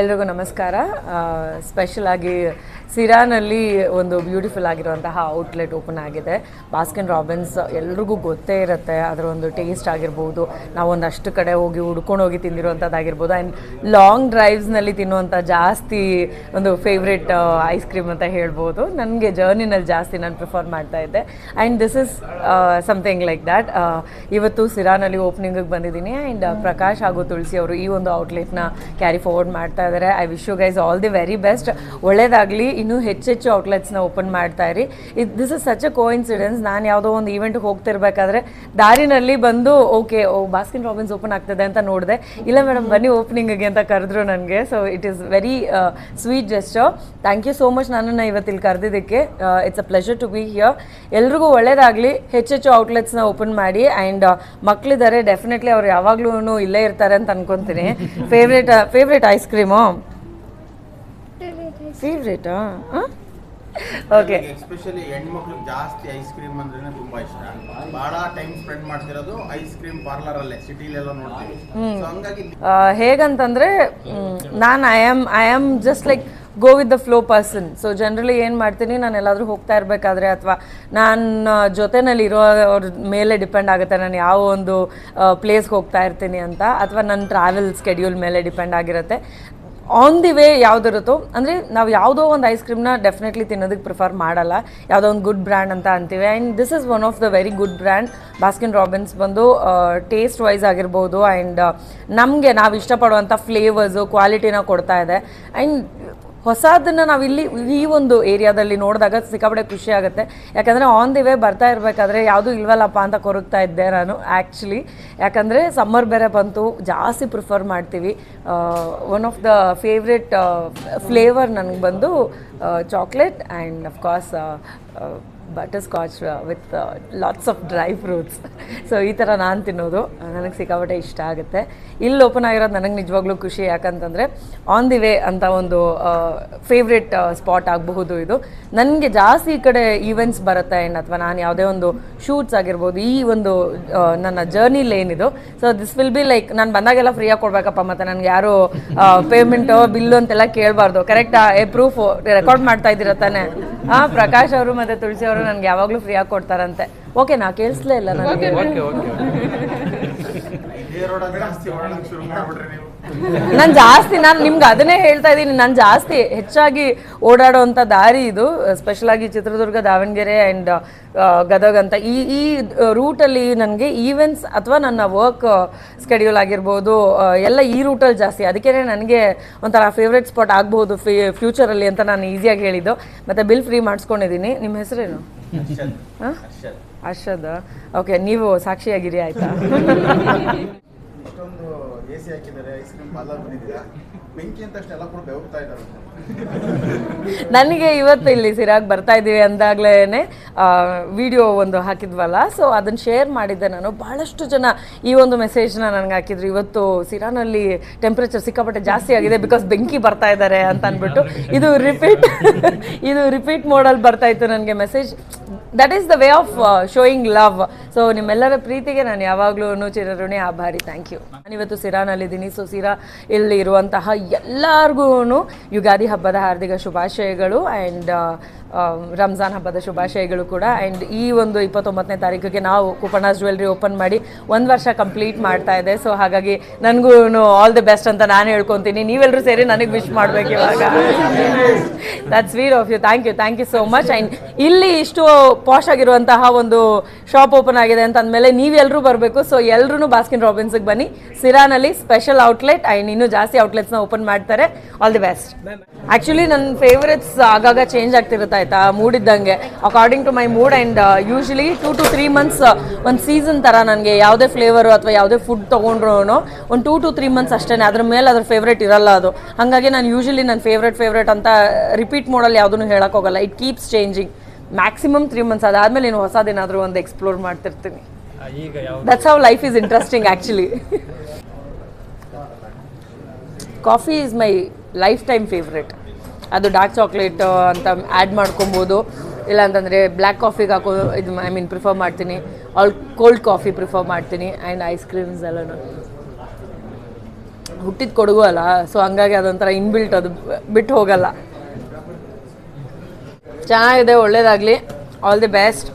ಎಲ್ರಿಗೂ ನಮಸ್ಕಾರ. ಸ್ಪೆಷಲ್ ಆಗಿ ಸಿರಾನಲ್ಲಿ ಒಂದು ಬ್ಯೂಟಿಫುಲ್ ಆಗಿರುವಂತಹ ಔಟ್ಲೆಟ್ ಓಪನ್ ಆಗಿದೆ. ಬಾಸ್ಕಿನ್ ರಾಬಿನ್ಸ್ ಎಲ್ರಿಗೂ ಗೊತ್ತೇ ಇರುತ್ತೆ, ಅದರ ಒಂದು ಟೇಸ್ಟ್ ಆಗಿರ್ಬೋದು, ನಾವು ಒಂದಷ್ಟು ಕಡೆ ಹೋಗಿ ಹುಡ್ಕೊಂಡು ಹೋಗಿ ತಿಂದಿರುವಂಥದ್ದಾಗಿರ್ಬೋದು ಆ್ಯಂಡ್ ಲಾಂಗ್ ಡ್ರೈವ್ಸ್ನಲ್ಲಿ ತಿನ್ನುವಂಥ ಜಾಸ್ತಿ ಒಂದು ಫೇವ್ರೆಟ್ ಐಸ್ ಕ್ರೀಮ್ ಅಂತ ಹೇಳ್ಬೋದು. ನನಗೆ ಜರ್ನಿನಲ್ಲಿ ಜಾಸ್ತಿ ನಾನು ಪ್ರಿಫರ್ ಮಾಡ್ತಾ ಇದ್ದೆ. And this is something like that ಇವತ್ತು ಸಿರಾನಲ್ಲಿ ಓಪನಿಂಗಿಗೆ ಬಂದಿದ್ದೀನಿ ಆ್ಯಂಡ್ ಪ್ರಕಾಶ್ ಹಾಗೂ ತುಳಸಿ ಅವರು ಈ ಒಂದು ಔಟ್ಲೆಟ್ನ ಕ್ಯಾರಿ ಫಾರ್ವರ್ಡ್ ಮಾಡ್ತಾ ಇದ್ದಾರೆ. I wish you guys all the very best ಒಳ್ಳೇದಾಗಲಿ. ಇನ್ನೂ ಹೆಚ್ಚೆಚ್ಚು ಔಟ್ಲೆಟ್ಸ್ನ ಓಪನ್ ಮಾಡ್ತಾ ಇರಿ. ಇದು this is such a coincidence ನಾನು ಯಾವುದೋ ಒಂದು ಈವೆಂಟ್ಗೆ ಹೋಗ್ತಿರ್ಬೇಕಾದ್ರೆ ದಾರಿನಲ್ಲಿ ಬಂದು okay oh Baskin Robbins open ಆಗ್ತದೆ ಅಂತ ನೋಡಿದೆ. ಇಲ್ಲ ಮೇಡಮ್ ಬನ್ನಿ ಓಪನಿಂಗಿಗೆ ಅಂತ ಕರೆದ್ರು ನನಗೆ. So it is very sweet gesture thank you so much ನನ್ನನ್ನು ಇವತ್ತಿಲ್ಲಿ ಕರೆದಿದ್ದಕ್ಕೆ. It's a pleasure to be here ಎಲ್ರಿಗೂ ಒಳ್ಳೇದಾಗಲಿ. ಹೆಚ್ಚೆಚ್ಚು ಔಟ್ಲೆಟ್ಸ್ನ ಓಪನ್ ಮಾಡಿ. ಆ್ಯಂಡ್ ಮಕ್ಕಳಿದ್ದಾರೆ ಡೆಫಿನೆಟ್ಲಿ ಅವ್ರು ಯಾವಾಗಲೂ ಇಲ್ಲೇ ಇರ್ತಾರೆ ಅಂತ ಅನ್ಕೊಂತೀನಿ. ಫೇವ್ರೇಟ್ ಫೇವ್ರೇಟ್ ಐಸ್ ಕ್ರೀಮು ಫೇವ್ರೇಟಾ ಓಕೆ ಎಸ್ಪೆಷಲಿ ಹೆಣ್ಮಕ್ಳಿಗೆ ಜಾಸ್ತಿ ಐಸ್ ಕ್ರೀಮ್ ಅಂದ್ರೆ ತುಂಬಾ ಇಷ್ಟ. ಬಹಳ ಟೈಮ್ ಸ್ಪೆಂಡ್ ಮಾಡ್ತಿರೋದು ಐಸ್ ಕ್ರೀಮ್ ಪಾರ್ಲರ್ ಅಲ್ಲೇ ಸಿಟಿಲೆಲ್ಲ ನೋಡ್ತೀವಿ ಸೊ ಹಂಗಾಗಿ ಹೇಗಂತಂದರೆ ನಾನು I am I am just like go with the flow person so generally ಏನು ಮಾಡ್ತೀನಿ ನಾನು ಎಲ್ಲಾದರೂ ಹೋಗ್ತಾ ಇರಬೇಕಾದ್ರೆ ಅಥವಾ ನನ್ನ ಜೊತೆನಲ್ಲಿ ಇರೋ ಅವ್ರ ಮೇಲೆ ಡಿಪೆಂಡ್ ಆಗುತ್ತೆ. ನಾನು ಯಾವ ಒಂದು ಪ್ಲೇಸ್ಗೆ ಹೋಗ್ತಾ ಇರ್ತೀನಿ ಅಂತ ಅಥವಾ ನನ್ನ ಟ್ರಾವೆಲ್ ಸ್ಕೆಡ್ಯೂಲ್ ಮೇಲೆ ಡಿಪೆಂಡ್ ಆಗಿರುತ್ತೆ. ಆನ್ ದಿ ವೇ ಯಾವುದಿರುತ್ತೋ, ಅಂದರೆ ನಾವು ಯಾವುದೋ ಒಂದು ಐಸ್ ಕ್ರೀಮ್ನ ಡೆಫಿನೆಟ್ಲಿ ತಿನ್ನೋದಕ್ಕೆ ಪ್ರಿಫರ್ ಮಾಡಲ್ಲ. ಯಾವುದೋ ಒಂದು ಗುಡ್ ಬ್ರ್ಯಾಂಡ್ ಅಂತ ಅಂತೀವಿ. And this is one of the very good brand Baskin Robbins ಬಂದು ಟೇಸ್ಟ್ ವೈಸ್ ಆಗಿರ್ಬೋದು. ಆ್ಯಂಡ್ ನಮಗೆ ನಾವು ಇಷ್ಟಪಡುವಂಥ ಫ್ಲೇವರ್ಸು ಕ್ವಾಲಿಟಿನ ಕೊಡ್ತಾ ಇದೆ. ಆ್ಯಂಡ್ ಹೊಸದನ್ನು ನಾವಿಲ್ಲಿ ಈ ಒಂದು ಏರಿಯಾದಲ್ಲಿ ನೋಡಿದಾಗ ಸಿಕ್ಕಾಪಟ್ಟೆ ಖುಷಿ ಆಗುತ್ತೆ. ಯಾಕಂದರೆ ಆನ್ ದಿ ವೇ ಬರ್ತಾ ಇರಬೇಕಾದ್ರೆ ಯಾವುದೂ ಇಲ್ವಲ್ಲಪ್ಪ ಅಂತ ಕೊರಗ್ತಾ ಇದ್ದೆ ನಾನು ಆ್ಯಕ್ಚುಲಿ ಯಾಕಂದರೆ ಸಮ್ಮರ್ ಬೇರೆ ಬಂತು, ಜಾಸ್ತಿ ಪ್ರಿಫರ್ ಮಾಡ್ತೀವಿ. One of the favourite flavour ನನಗೆ ಬಂದು chocolate and of course butterscotch with lots of dry fruits so ಈ ಥರ ನಾನು ತಿನ್ನೋದು ನನಗೆ ಸಿಕ್ಕಾಪಟ್ಟೆ ಇಷ್ಟ ಆಗುತ್ತೆ. ಇಲ್ಲಿ ಓಪನ್ ಆಗಿರೋದು ನನಗೆ ನಿಜವಾಗ್ಲೂ ಖುಷಿ, ಯಾಕಂತಂದರೆ ಆನ್ ದಿ ವೇ ಅಂತ ಒಂದು ಫೇವ್ರೆಟ್ ಸ್ಪಾಟ್ ಆಗಬಹುದು ಇದು. ನನಗೆ ಜಾಸ್ತಿ ಈ ಕಡೆ ಈವೆಂಟ್ಸ್ ಬರುತ್ತೆ ಆ್ಯಂಡ್ ಅಥವಾ ನಾನು ಯಾವುದೇ ಒಂದು ಶೂಟ್ಸ್ ಆಗಿರ್ಬೋದು, ಈ ಒಂದು ನನ್ನ ಜರ್ನಿಲಿ ಏನಿದು. So this will be like ನಾನು ಬಂದಾಗೆಲ್ಲ ಫ್ರೀಯಾಗಿ ಕೊಡಬೇಕಪ್ಪ, ಮತ್ತು ನನಗೆ ಯಾರು ಪೇಮೆಂಟು ಬಿಲ್ ಅಂತೆಲ್ಲ ಕೇಳಬಾರ್ದು. ಕರೆಕ್ಟಾ ಏ ಪ್ರೂಫ್ ರೆಕಾರ್ಡ್ ಮಾಡ್ತಾ ಇದ್ದೀರ ತಾನೆ? ಹಾಂ ಪ್ರಕಾಶ್ ಅವರು ಮತ್ತು ತುಳಸಿ ಅವರು ನನಗೆ ಫ್ರೀ ಆಗಿ ಕೊಡ್ತಾರಂತೆ. ಓಕೆ ನಾ ಕೇಳಿಸ್ಲೇ ಇಲ್ಲ ನನಗೆ ಇದೇ ರೋಡಲ್ಲಿ ಜಾಸ್ತಿ ಓಡಾಡಕ್ ಶುರು ಮಾಡ್ಬಿಟ್ರೆ ನೀವು ನಾನು ಜಾಸ್ತಿ ನಾನು ನಿಮ್ಗೆ ಅದನ್ನೇ ಹೇಳ್ತಾ ಇದ್ದೀನಿ ನಾನು ಜಾಸ್ತಿ ಹೆಚ್ಚಾಗಿ ಓಡಾಡುವಂಥ ದಾರಿ ಇದು ಸ್ಪೆಷಲ್ ಆಗಿ ಚಿತ್ರದುರ್ಗ ದಾವಣಗೆರೆ ಆ್ಯಂಡ್ ಗದಗ ಅಂತ. ಈ ಈ ರೂಟಲ್ಲಿ ನನಗೆ ಈವೆಂಟ್ಸ್ ಅಥವಾ ನನ್ನ ವರ್ಕ್ ಸ್ಕೆಡ್ಯೂಲ್ ಆಗಿರ್ಬೋದು ಎಲ್ಲ ಈ ರೂಟಲ್ಲಿ ಜಾಸ್ತಿ. ಅದಕ್ಕೆ ನನಗೆ ಒಂಥರ ಫೇವ್ರೆಟ್ ಸ್ಪಾಟ್ ಆಗ್ಬೋದು ಫಿ ಫ್ಯೂಚರಲ್ಲಿ ಅಂತ ನಾನು ಈಸಿಯಾಗಿ ಹೇಳಿದ್ದು. ಮತ್ತು ಬಿಲ್ ಫ್ರೀ ಮಾಡಿಸ್ಕೊಂಡಿದ್ದೀನಿ ನಿಮ್ಮ ಹೆಸರೇನು? ಅರ್ಷದ್ ಓಕೆ ನೀವು ಸಾಕ್ಷಿಯಾಗಿರಿ ಆಯಿತಾ? ಸಿ ಹಾಕಿದ್ದಾರೆ ಐಸ್ ಕ್ರೀಮ್ ಪಾರ್ಲರ್ ಬಂದಿದ್ದೀರಾ? ಬೆಂಕಿ ಅಂತ ಅಷ್ಟೆಲ್ಲ ಕೂಡ ಬೆವರ್ತಾ ಇದ್ದಾರೆ. ನನಗೆ ಇವತ್ತು ಇಲ್ಲಿ ಸಿರಾಗ್ ಬರ್ತಾ ಇದ್ದೀವಿ ಅಂದಾಗಲೇ ವಿಡಿಯೋ ಒಂದು ಹಾಕಿದ್ವಲ್ಲ ಸೊ ಅದನ್ನು ಶೇರ್ ಮಾಡಿದ್ದೆ ನಾನು. ಬಹಳಷ್ಟು ಜನ ಈ ಒಂದು ಮೆಸೇಜ್ನ ನನಗೆ ಹಾಕಿದ್ರು. ಇವತ್ತು ಸಿರಾನಲ್ಲಿ ಟೆಂಪ್ರೇಚರ್ ಸಿಕ್ಕಾಪಟ್ಟೆ ಜಾಸ್ತಿ ಆಗಿದೆ ಬಿಕಾಸ್ ಬೆಂಕಿ ಬರ್ತಾ ಇದ್ದಾರೆ ಅಂತ ಅಂದ್ಬಿಟ್ಟು. ಇದು ರಿಪೀಟ್ ಇದು ರಿಪೀಟ್ ಮೋಡಲ್ಲಿ ಬರ್ತಾ ಇತ್ತು ನನಗೆ message that is the way of showing love so ನಿಮ್ಮೆಲ್ಲರ ಪ್ರೀತಿಗೆ ನಾನು ಯಾವಾಗಲೂ ಚಿರಋಣಿ ಆಭಾರಿ. ಥ್ಯಾಂಕ್ ಯು ನಾನಿವತ್ತು ಸಿರಾನಲ್ಲಿದ್ದೀನಿ. ಸೊ ಸಿರಾ ಇಲ್ಲಿ ಇರುವಂತಹ ಎಲ್ಲರಿಗೂ ಯುಗಾದಿ ಹಬ್ಬದ ಹಾರ್ದಿಕ ಶುಭಾಶಯಗಳು ಆ್ಯಂಡ್ ರಂಜಾನ್ ಹಬ್ಬದ ಶುಭಾಶಯಗಳು ಕೂಡ. ಆ್ಯಂಡ್ ಈ ಒಂದು ಇಪ್ಪತ್ತೊಂಬತ್ತನೇ ತಾರೀಕಿಗೆ ನಾವು ಕುಪಣಾಸ್ ಜ್ಯುವೆಲ್ರಿ ಓಪನ್ ಮಾಡಿ ಒಂದು ವರ್ಷ ಕಂಪ್ಲೀಟ್ ಮಾಡ್ತಾ ಇದೆ. ಸೊ ಹಾಗಾಗಿ ನನಗೂ ಆಲ್ ದಿ ಬೆಸ್ಟ್ ಅಂತ ನಾನು ಹೇಳ್ಕೊತೀನಿ. ನೀವೆಲ್ಲರೂ ಸೇರಿ ನನಗೆ ವಿಶ್ ಮಾಡಬೇಕು ಇವಾಗ. That sweet of you thank you thank you so much and ಇಲ್ಲಿ ಇಷ್ಟು ಪಾಶ್ ಆಗಿರುವಂತಹ ಒಂದು ಶಾಪ್ ಓಪನ್ ಆಗಿದೆ ಅಂತ ಅಂದಮೇಲೆ ನೀವೆಲ್ಲರೂ ಬರಬೇಕು. ಸೊ ಎಲ್ಲರೂ ಬಾಸ್ಕಿನ್ ರಾಬಿನ್ಸ್ಗೆ ಬನ್ನಿ. ಸಿರಾನಲ್ಲಿ ಸ್ಪೆಷಲ್ ಔಟ್ಲೆಟ್ ಆ್ಯಂಡ್ ಇನ್ನೂ ಜಾಸ್ತಿ ಔಟ್ಲೆಟ್ಸ್ನ ಓಪನ್ ಮಾಡ್ತಾರೆ. ಆಲ್ ದಿ ಬೆಸ್ಟ್ ಆ್ಯಕ್ಚುಲಿ ನನ್ನ ಫೇವ್ರೆಟ್ಸ್ ಆಗಾಗ ಚೇಂಜ್ ಆಗ್ತಿರುತ್ತೆ ಆಯ್ತಾ? ಮೂಡ್ ಇದ್ದಂಗೆ according to my mood and usually two to three months ಒಂದು ಸೀಸನ್ ಥರ ನನಗೆ ಯಾವುದೇ ಫ್ಲೇವರು ಅಥವಾ ಯಾವುದೇ ಫುಡ್ ತೊಗೊಂಡ್ರು ಒಂದು ಟೂ ಟು ತ್ರೀ ಮಂತ್ಸ್ ಅಷ್ಟೇ ಅದ್ರ ಮೇಲೆ ಅದ್ರ ಫೇವ್ರೇಟ್ ಇರಲ್ಲ ಅದು. ಹಾಗಾಗಿ ನಾನು ಯೂಶ್ವಲಿ ನನ್ನ ಫೇವ್ರೇಟ್ ಫೇವ್ರೇಟ್ ಅಂತ ರಿಪೀಟ್ ಮಾಡಲ್ ಯಾವುದನ್ನು ಹೇಳೋಕ್ಕೋಗಲ್ಲ it keeps changing maximum three months ಅದಾದ್ಮೇಲೆ ಏನು ಹೊಸದೇನಾದರೂ ಒಂದು ಎಕ್ಸ್ಪ್ಲೋರ್ ಮಾಡ್ತಿರ್ತೀನಿ. That's how life is interesting actually coffee is my lifetime favourite ಅದು ಡಾರ್ಕ್ ಚಾಕ್ಲೇಟ್ ಅಂತ ಆ್ಯಡ್ ಮಾಡ್ಕೊಬೋದು. ಇಲ್ಲ ಅಂತಂದರೆ ಬ್ಲ್ಯಾಕ್ ಕಾಫಿಗೆ ಹಾಕೋ ಇದು ಐ ಮೀನ್ ಪ್ರಿಫರ್ ಮಾಡ್ತೀನಿ. ಆಲ್ ಕೋಲ್ಡ್ ಕಾಫಿ ಪ್ರಿಫರ್ ಮಾಡ್ತೀನಿ. ಆ್ಯಂಡ್ ಐಸ್ ಕ್ರೀಮ್ಸ್ ಎಲ್ಲನೂ. ಹುಟ್ಟಿದ ಕೊಡಗು ಅಲ್ಲ ಸೊ ಹಂಗಾಗಿ ಅದೊಂಥರ ಇನ್ಬಿಲ್ಟ್ ಅದು ಬಿಟ್ಟು ಹೋಗಲ್ಲ. ಚೆನ್ನಾಗಿದೆ ಒಳ್ಳೇದಾಗಲಿ. All the best